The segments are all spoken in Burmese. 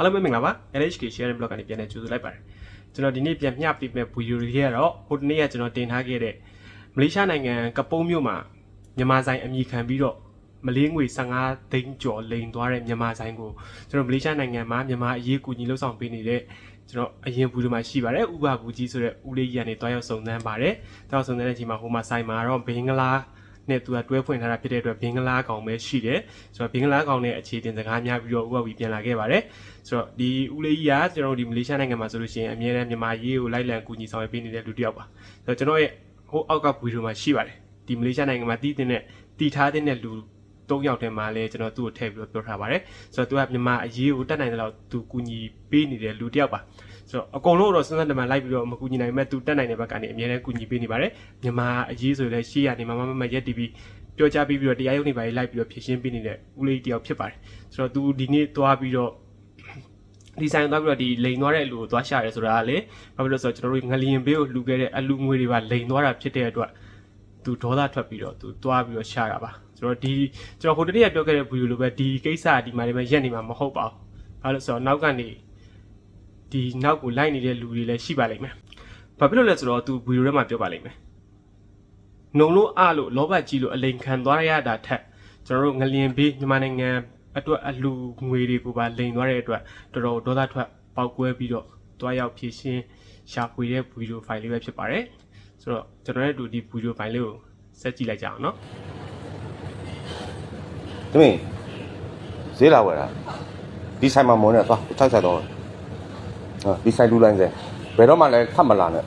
အားလုံးပဲမင်္ဂလာပါ LHK Sharing Blog ကနေပြန်လည်ကြိုဆိုလိုက်ပါတယ်ကျွန်တော်ဒီနေ့ပြန်မျှပေးမဲ့ဗီဒီယိုတွေကတော့ဟိုတနေ့ကကျွန်တော်တင်ထားခဲ့တဲ့မလေးရှားနိုင်ငံကပုံးမြို့မှာမြန်မာဆိုင်အမိခံပြီးတော့မလေးငွေ15သိန်းကျော်လိန်သွားတဲ့မြန်မာဆိုင်ကိုကျွန်တော်မလေးရှားနိုင်ငံမှာမြန်မာအရေးကူညီလှုပ်ဆောင်ပေးနေတဲ့ကျွန်တော်အရင်ဘူးဒီမှာရှိပါတယ်ဥပဘူးကြီးဆိုတဲ့ဦးလေးကြီးကနေတွားရောက်စုံစမ်းပါတယ်တွားရောက်စုံစမ်းတဲ့အချိန်မှာဟိုမှာဆိုင်မှာတော့ဘင်္ဂလား နဲ့သူကတွဲဖွင့်ထားတာဖြစ်တဲ့အတွက်ဘင်္ဂလားကောင်ပဲရှိတယ်ဆိုတော့ဘင်္ဂလားကောင်နဲ့အခြေတင်စကားများပြီးတော့ဥပဘူးပြန်လာခဲ့ပါတယ်ဆိုတော့ဒီဦးလေးကြီးကကျွန်တော်တို့ဒီမလေးရှားနိုင်ငံမှာဆိုလို့ရှိရင်အမြဲတမ်းမြန်မာရေးကိုလိုက်လံကူညီဆောင်ရွက်ပေးနေတဲ့လူတစ်ယောက်ပါဆိုတော့ကျွန်တော်ရဲ့ဟိုအောက်ကဗီဒီယိုမှာရှိပါတယ်ဒီမလေးရှားနိုင်ငံမှာတည်တဲ့တည်ထားတဲ့လူ၃ယောက်တည်းမှာလဲကျွန်တော်သူ့ကိုထည့်ပြီးတော့ပြောထားပါတယ်ဆိုတော့သူကမြန်မာအရေးကိုတတ်နိုင်တဲ့လောက်သူကူညီပေးနေတဲ့လူတစ်ယောက်ပါ ဆိုတော့အကုန်လုံးတော့စမ်းစမ်းတမန်လိုက်ပြီးတော့မကူညီနိုင်မဲ့သူတက်နိုင်တဲ့ဘက်ကနေအများနဲ့ကူညီပေးနေပါတယ်မြန်မာအရေးဆိုလည်းရှေ့ရနေမမမရက်တီဗီပြောကြပြီးပြီးတော့တရားရုံးနေပါလေလိုက်ပြီးတော့ဖြည့်ရှင်းပေးနေတဲ့ဦးလေးတယောက်ဖြစ်ပါတယ်ဆိုတော့သူဒီနေ့သွားပြီးတော့ဒီဆိုင်သွားပြီးတော့ဒီလိန်သွားတဲ့အလူကိုသွားရှာရဲဆိုတာကလေဘာဖြစ်လို့လဲဆိုတော့ကျွန်တော်တို့ငလျင်ဘေးကိုလှူခဲ့တဲ့အလူငွေတွေပါလိန်သွားတာဖြစ်တဲ့အတွက်သူဒေါသထွက်ပြီးတော့သူသွားပြီးတော့ရှာတာပါဆိုတော့ဒီကျွန်တော်ဟိုတနေ့ကပြောခဲ့တဲ့ဗီဒီယိုလိုပဲဒီကိစ္စဒီမှာလည်းပဲရက်နေမှာမဟုတ်ပါဘူးဘာလို့လဲဆိုတော့နောက်ကနေ ဒီနောက်ကိုလိုက်နေတဲ့လူတွေလည်းရှိပါလိမ့်မယ်ဘာဖြစ်လို့လဲဆိုတော့သူဗီဒီယိုထဲမှာပြောပါလိမ့်မယ်နှုံလို့အလို့လောဘကြီးလို့အလိန်ခံသွားရတာထက်ကျွန်တော်တို့ငလျင်ဘေးမြန်မာနိုင်ငံအတွက်အလူငွေတွေကိုပါလိန်သွားတဲ့အတွက်တော်တော်ဒေါသထွက်ပေါက်ကွဲပြီးတော့တွားရောက်ဖြည့်ရှင်းရှာဖွေတဲ့ဗီဒီယိုဖိုင်လေးပဲဖြစ်ပါတယ်ဆိုတော့ကျွန်တော်ရဲ့တူဒီဗီဒီယိုဖိုင်လေးကိုဆက်ကြည့်လိုက်ကြအောင်နော်သမီးဈေးလာဝယ်တာဒီဆိုင်မှာမုန်းနေသွား၆ဆက်တော့ဟာ ဒီဆိုင်လူလိုင်းစေဘယ်တော့မှလည်းထပ်မလာနဲ့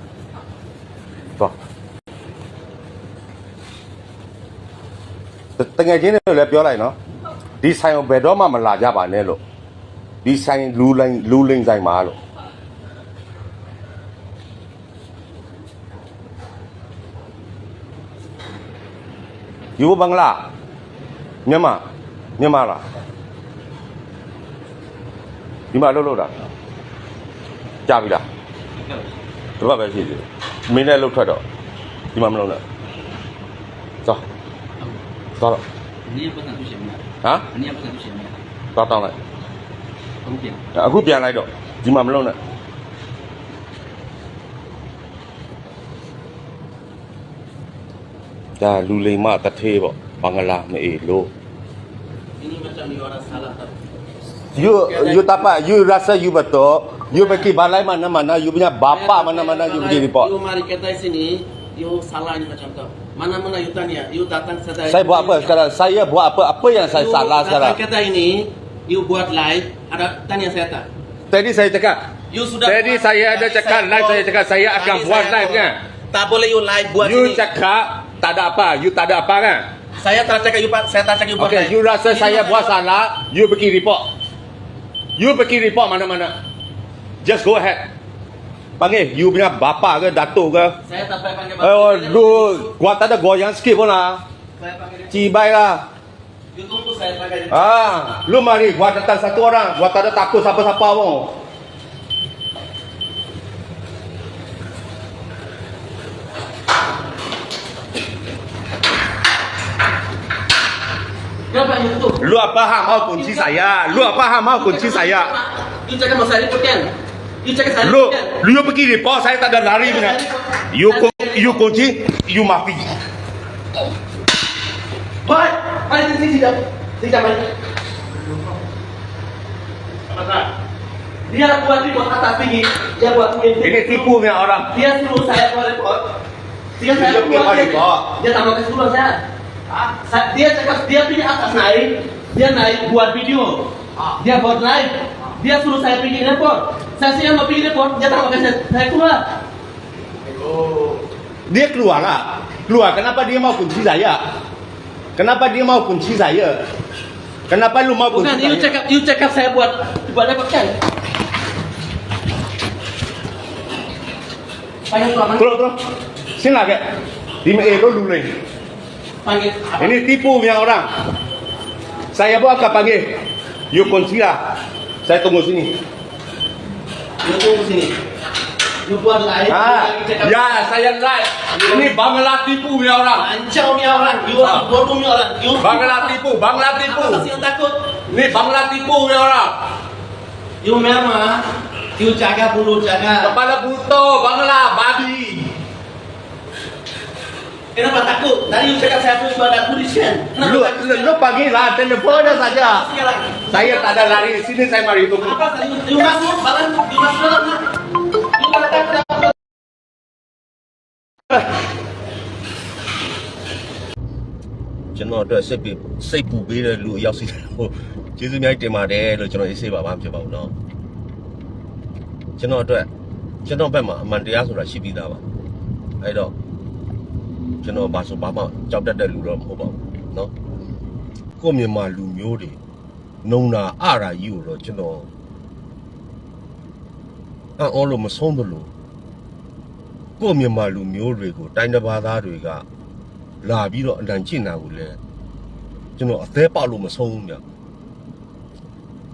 သွားတငယ်ချင်းတွေလည်းပြောလိုက်နော်ဒီဆိုင်ကိုဘယ်တော့မှမလာကြပါနဲ့လို့ဒီဆိုင်လူလိုင်းလူလိန်ဆိုင်မှာလို့ယူဘင်္ဂလားမြန်မာမြန်မာလားဒီမှာလှုပ်လှုပ်တာ ကြာပြီလားဒီဘက်ပဲရှိသေးတယ်မင်းလည်းလှုပ်ထွက်တော့ဒီမှာမလှုပ်နဲ့သွားသွားတော့နည်းပတ်သက်လို့ရှင်မလားဟမ်နည်းပတ်သက်လို့ရှင်မလားသွားတောင်းလိုက်အခုပြန်အခုပြန်လိုက်တော့ဒီမှာမလှုပ်နဲ့ဒါလူလိမ်မတထေးပေါ့ဘင်္ဂလားမအေလို့ you you tapa you rasa you betul You pergi balai mana-mana you punya bapa mana-mana you pergi report. You mari kata sini, you salah ni macam tu. Mana-mana you tanya, you datang sedang. Saya buat apa sekarang? Saya buat apa? Apa yang saya You salah sekarang? kata ini, you buat live, ada tanya saya tak? Tadi saya cakap. You sudah Tadi buat saya ada cakap live saya cakap saya akan buat saya live kan. Tak boleh you live buat You sini. cakap tak ada apa, you tak ada apa kan? Saya tak cakap you saya tak cakap you buat Okay, live. you rasa saya buat salah, you pergi report. You pergi report mana-mana. Just go ahead. Panggil you punya bapa ke datuk ke? Saya tak payah panggil Eh, oh, Saya- lu gua tak ada goyang sikit pun lah. Saya panggil dia. Cibai lah. You tunggu saya panggil dia. Ah, lu mari gua datang satu orang, gua tak ada takut siapa-siapa pun. Lu apa hak mau kunci saya? Lu apa hak mau kunci saya? Mau saya report kan? You cakap saya Lu, kan? pergi report saya tak ada lari punya. You ku- you kunci, you mati. Boy, mari sini sini. Sini jam mari. Dia buat report atas tinggi, dia buat tinggi. Ini tipu punya orang. Dia suruh saya buat report. Dia saya punya buat report. Dia tak kasih dulu saya. Ah, sa- Dia cakap dia pergi atas naik, dia naik buat video. Dia buat live. Dia suruh saya pergi report. Saya siap mau pergi report, dia mau kasih saya keluar. Dia keluar lah. Keluar. Kenapa dia mau kunci saya? Kenapa dia mau kunci saya? Kenapa lu mau kunci Bukan, you saya? cakap, you cakap saya buat buat report kan? Panggil panggil. Keluar, keluar. Sini lah, kek. Di eh, lu lu ni. Panggil. apa? Ini tipu punya orang. Saya buat apa panggil? You kunci lah. Saya tunggu sini. Ya saya live. Ini Bangla tipu punya orang. Ancam ni orang, you orang bodoh ni orang. You Bangla tipu, Bangla tipu. Apa yang takut? Ini Bangla tipu punya orang. You memang you jaga bulu jaga. Kepala buto, bangla, Kenapa takut? Tadi you cakap saya pun pada polisian. Kenapa Lu, takut? lu, lu panggillah teleponnya saja. Sekali lagi. Saya tak ada lari sini saya mari tunggu. Apa tadi? You masuk, balan, you masuk dalam. You pada takut. ကျွန်တော်အတွက်စိတ်ပူစိတ်ပူပေးတဲ့လူအရောက်စီဟိုကျေးဇူးများတင်ပါတယ်လို့ကျွန်တော်အေးဆေးပါပါဖြစ်ပါဘူးเนาะကျွန်တော်အတွက်ကျွန်တော်ဘက်မှာအမှန်တရားဆိုတာရှိပြီးသားပါအဲ့တော့ ကျွန်တော်ဘာဆိုဘာမှကြောက်တတ်တဲ့လူတော့မဟုတ်ပါဘူးเนาะကိုယ့်မြန်မာလူမျိုးတွေနုံနာအရာကြီးကိုတော့ကျွန်တော်အော်လို့မဆုံးဘူးလို့ကိုယ့်မြန်မာလူမျိုးတွေကိုတိုင်းတစ်ပါးသားတွေက လာပြီးတော့အတန်ကျင့်တာကိုလည်းကျွန်တော်အသေးပေါက်လို့မဆုံးဘူးဗျ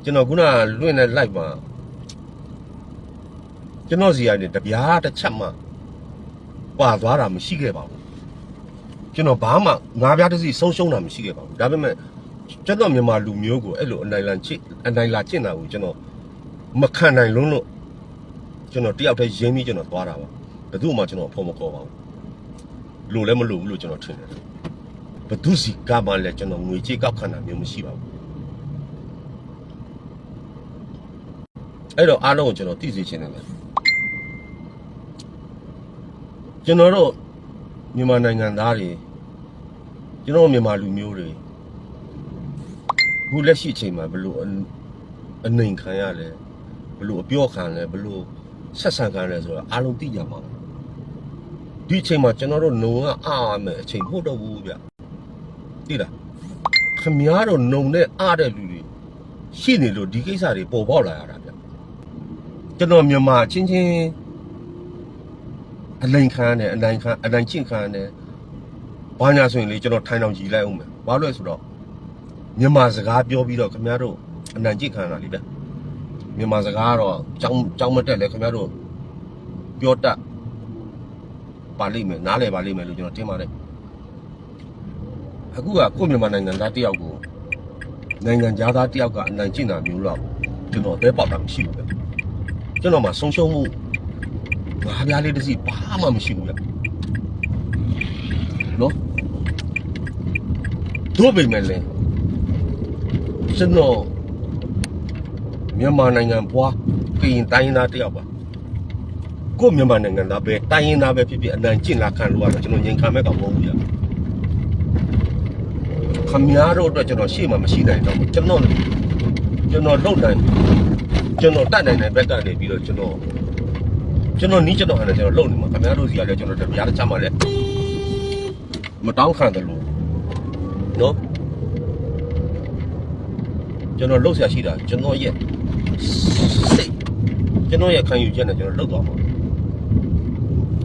ကျွန်တော်ခုနလွင့်တဲ့ live မှာကျွန်တော်စီကနေတပြားတစ်ချက်မှပါသွားတာမရှိခဲ့ပါဘူး ကျွန်တော်ဘာမှငါးပြားတစ်စီဆုံးရှုံးတာမရှိခဲ့ပါဘူးဒါပေမဲ့ကျွန်တော်မြန်မာလူမျိုးကိုအဲ့လိုအနိုင်လန်ချစ်အနိုင်လာကျင့်တာကိုကျွန်တော်မခံနိုင်လုံးလို့ကျွန်တော်တယောက်တည်းရင်းပြီးကျွန်တော်သွားတာပါဘယ်သူမှကျွန်တော်အဖို့မခေါ်ပါဘူးလို့လည်းမလို့ဘူးလို့ကျွန်တော်ထင်တယ်ဘသူစီကမှလည်းကျွန်တော်ငွေကြေးကောက်ခံတာမျိုးမရှိပါဘူးအဲ့တော့အားလုံးကိုကျွန်တော်သိစေချင်တယ်လေကျွန်တော်တို့ မြန်မာနိုင်ငံသားတွေကျွန်တော်မြန်မာလူမျိုးတွေခုလက်ရှိအချိန်မှာဘလို့အအနိုင်ခံရလဲဘလို့အပြောခံလဲဘလို့ဆက်ဆံခံလဲဆိုတော့အားလုံးသိကြမှာပါဒီအချိန်မှာကျွန်တော်တို့နှုံကအားရမယ်အချိန်မဟုတ်တော့ဘူးဗျသိလားခမည်းတော်နှုံနဲ့အားတဲ့လူတွေရှိနေလို့ဒီကိစ္စတွေပေါ်ပေါက်လာရတာဗျကျွန်တော်မြန်မာချင်းချင်း အလိန်ခံတယ်အနိုင်ခံအနိုင်ချင်းခံတယ်ဘာညာဆိုရင်လေကျွန်တော်ထိုင်အောင်ကြည်လိုက်အောင်မယ်ဘာလို့လဲဆိုတော့မြန်မာစကားပြောပြီးတော့ခမည်းတော်အနိုင်ချင်းခံတာလေဗျမြန်မာစကားကတော့ကြောင်းကြောင်းမတက်လဲခမည်းတော်ပြောတတ်ပါလိမ့်မယ်နားလည်ပါလိမ့်မယ်လို့ကျွန်တော်ထင်ပါတယ်အခုကကိုယ့်မြန်မာနိုင်ငံသားတယောက်ကိုနိုင်ငံသားတယောက်ကအနိုင်ကျင့်တာမျိုးတော့ကျွန်တော်အသေးပေါက်တာမရှိဘူးဗျကျွန်တော်မှဆုံးရှုံးမှု ငါးပြားလေးတစ်စီဘာမှမရှိဘူးဗျနော်တို့ပေမဲ့လည်းကျွန်တော်မြန်မာနိုင်ငံဘွားကရင်တိုင်းသားတယောက်ပါကိုယ့်မြန်မာနိုင်ငံသားပဲတိုင်းရင်းသားပဲဖြစ်ဖြစ်အနိုင်ကျင့်လာခံလို့ရတော့ကျွန်တော်ငြိမ်ခံမဲ့ကောင်မဟုတ်ဘူးဗျခမများတို့အတွက်ကျွန်တော်ရှေ့မှာမရှိနိုင်တော့ဘူးကျွန်တော်ကျွန်တော်လုံနိုင်ကျွန်တော်တတ်နိုင်တဲ့ဘက်ကနေပြီးတော့ကျွန်တော် ကျွန်တော်နီးကျွန်တော်ဟန်တယ်ကျွန်တော်လုံနေမှာခင်ဗျားတို့စီကလည်းကျွန်တော်တရားတစ်ချက်မှလည်းမတောင်းခံတယ်လို့နော်ကျွန်တော်လှုပ်ရှားရှိတာကျွန်တော်ရဲ့စိတ်ကျွန်တော်ရဲ့ခံယူချက်နဲ့ကျွန်တော်လှုပ်သွားမှာ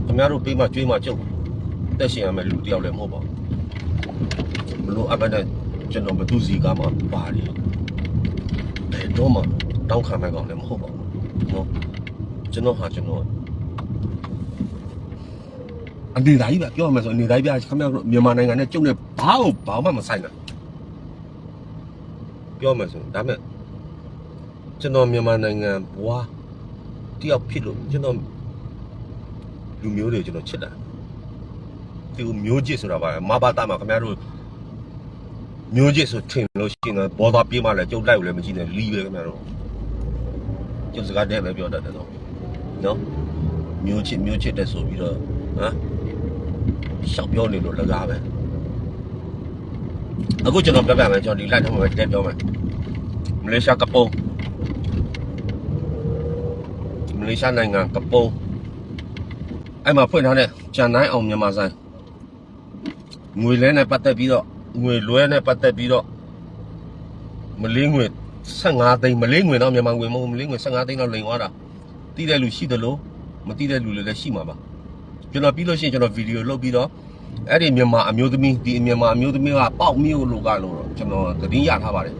ခင်ဗျားတို့ပေးမှကြွေးမှကြုတ်တက်ရှင်ရမယ်လူတယောက်လည်းမဟုတ်ပါဘူးမလို့အပ္ပနဲ့ကျွန်တော်ဘသူစီကမှပါလေဘယ်တော့မှတောင်းခံနိုင်ကောင်လည်းမဟုတ်ပါဘူးနော်ကျွန်တော်ဟာကျွန်တော် အနေသားကြီးပဲပြောရမယ်ဆိုအနေသားကြီးပြခင်ဗျားတို့မြန်မာနိုင်ငံနဲ့ကျုပ်နဲ့ဘာလို့ဘာမှမဆိုင်တာပြောမယ်ဆိုဒါမဲ့ကျွန်တော်မြန်မာနိုင်ငံဘွားတယောက်ဖြစ်လို့ကျွန်တော်လူမျိုးတွေကျွန်တော်ချစ်တာဒီမျိုးချစ်ဆိုတာပါမဘာတာမှာခင်ဗျားတို့မျိုးချစ်ဆိုထင်လို့ရှိရင်တော့ဘောသားပြေးမှလည်းကြုတ်လိုက်ကိုလည်းမကြည့်နဲ့လီးပဲခင်ဗျားတို့ကျုပ်စကားတဲ့ပဲပြောတတ်တယ်တော့နော် မျိုးချစ်မျိုးချစ်တဲ့ဆိုပြီးတော့ဟမ်ရှောက်ပြောနေလို့လကားပဲအခုကျွန်တော်ပြပြမယ်ကျွန်တော်ဒီ live ထဲမှာပဲတက်ပြောမယ်မလေးရှားကပုံမလေးရှားနိုင်ငံကပုံအဲ့မှာဖွင့်ထားတဲ့ကြံတိုင်းအောင်မြန်မာဆိုင်ငွေလဲနဲ့ပတ်သက်ပြီးတော့ငွေလွဲနဲ့ပတ်သက်ပြီးတော့မလေးငွေ15သိန်းမလေးငွေတော့မြန်မာငွေမဟုတ်ဘူးမလေးငွေ15သိန်းတော့လိန်သွားတာတီးတဲ့လူရှိသလို မတီးတဲ့လူတွေလည်းရှိမှာပါကျွန်တော်ပြီးလို့ရှိရင်ကျွန်တော်ဗီဒီယိုလုပ်ပြီးတော့အဲ့ဒီမြန်မာအမျိုးသမီးဒီမြန်မာအမျိုးသမီးကပေါက်မျိုးလို့ကလို့တော့ကျွန်တော်သတင်းရထားပါတယ်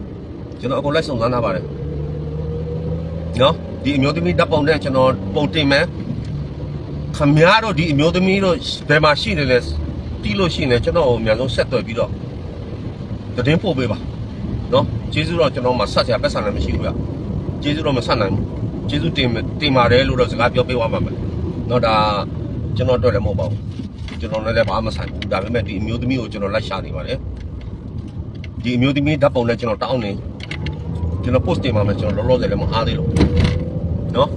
ကျွန်တော်အကုန်လိုက်စုံစမ်းထားပါတယ်နော်ဒီအမျိုးသမီးဓာတ်ပုံနဲ့ကျွန်တော်ပုံတင်မယ်ခမများတို့ဒီအမျိုးသမီးတို့ဘယ်မှာရှိနေလဲတီးလို့ရှိနေကျွန်တော်အများဆုံးဆက်သွယ်ပြီးတော့သတင်းပို့ပေးပါနော်ကျေးဇူးတော့ကျွန်တော်မှဆက်စရာပတ်စံလည်းမရှိဘူးဗျကျေးဇူးတော့မဆက်နိုင်ဘူး ကျေးဇူးတင်တင်ပါတယ်လို့တော့စကားပြောပေးသွားပါမယ်တော့ဒါကျွန်တော်တော့လည်းမဟုတ်ပါဘူးကျွန်တော်လည်းဘာမှမဆိုင်ဘူးဒါပေမဲ့ဒီအမျိုးသမီးကိုကျွန်တော်လိုက်ရှာနေပါတယ်ဒီအမျိုးသမီးဓာတ်ပုံနဲ့ကျွန်တော်တောင်းနေကျွန်တော် post တင်ပါမယ်ကျွန်တော်လောလောဆယ်လည်းမအားသေးလို့နော်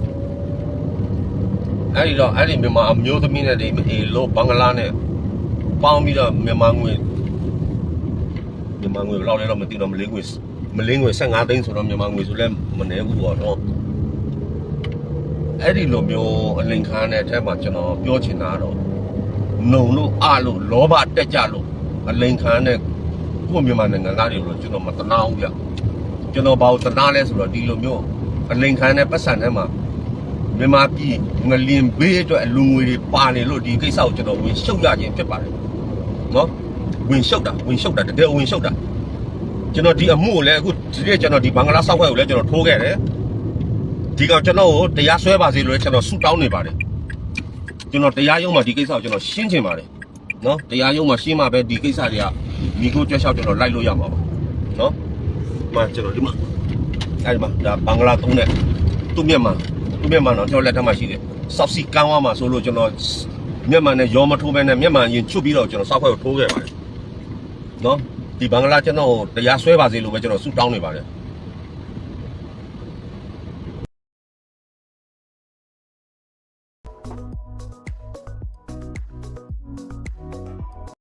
အဲ့ဒီတော့အဲ့ဒီမြန်မာအမျိုးသမီးနဲ့ဒီအေလို့ဘင်္ဂလားနဲ့ပေါင်းပြီးတော့မြန်မာငွေမြန်မာငွေဘယ်လောက်လဲတော့မသိတော့မလေးငွေမလေးငွေ15သိန်းဆိုတော့မြန်မာငွေဆိုလဲမနေဘူးပေါ့နော် အဲ့ဒီလိုမျိုးအလင်ခန်းတဲ့အထက်မှာကျွန်တော်ပြောချင်တာတော့နှုံလို့အလို့လောဘတက်ကြလို့အလင်ခန်းတဲ့ကိုယ့်မြန်မာနိုင်ငံသားတွေကိုတော့ကျွန်တော်မတနာဘူးဗျကျွန်တော်ဘာလို့တနာလဲဆိုတော့ဒီလိုမျိုးအလင်ခန်းတဲ့ပတ်စံထဲမှာမြန်မာပြည်ငလင်ဘေးအတွက်အလူငွေတွေပါနေလို့ဒီကိစ္စကိုကျွန်တော်ဝင်ရှုပ်ရခြင်းဖြစ်ပါတယ်နော်ဝင်ရှုပ်တာဝင်ရှုပ်တာတကယ်ဝင်ရှုပ်တာကျွန်တော်ဒီအမှုကိုလည်းအခုဒီနေ့ကျွန်တော်ဒီဘင်္ဂလားစောက်ခွဲကိုလည်းကျွန်တော်ထိုးခဲ့တယ် ဒီကောင်ကျွန်တော်ကိုတရားစွဲပါစေလို့လည်းကျွန်တော်ဆူတောင်းနေပါတယ်ကျွန်တော်တရားရုံးမှာဒီကိစ္စကိုကျွန်တော်ရှင်းချင်ပါတယ်နော်တရားရုံးမှာရှင်းမှာပဲဒီကိစ္စတွေကမိကိုကြွက်လျှောက်ကျွန်တော်လိုက်လို့ရမှာပါနော်မှကျွန်တော်ဒီမှာအဲဒီမှာဒါဘင်္ဂလားသုံးတဲ့သူ့မျက်မှန်သူ့မျက်မှန်တော့ကျွန်တော်လက်ထက်မှာရှိတယ်စောက်စီကန်းသွားမှာဆိုလို့ကျွန်တော်မျက်မှန်နဲ့ရောမထိုးဘဲနဲ့မျက်မှန်ရင်ချွတ်ပြီးတော့ကျွန်တော်စောက်ခွဲကိုထိုးခဲ့ပါတယ်နော်ဒီဘင်္ဂလားကျွန်တော်ကိုတရားစွဲပါစေလို့ပဲကျွန်တော်ဆူတောင်းနေပါတယ်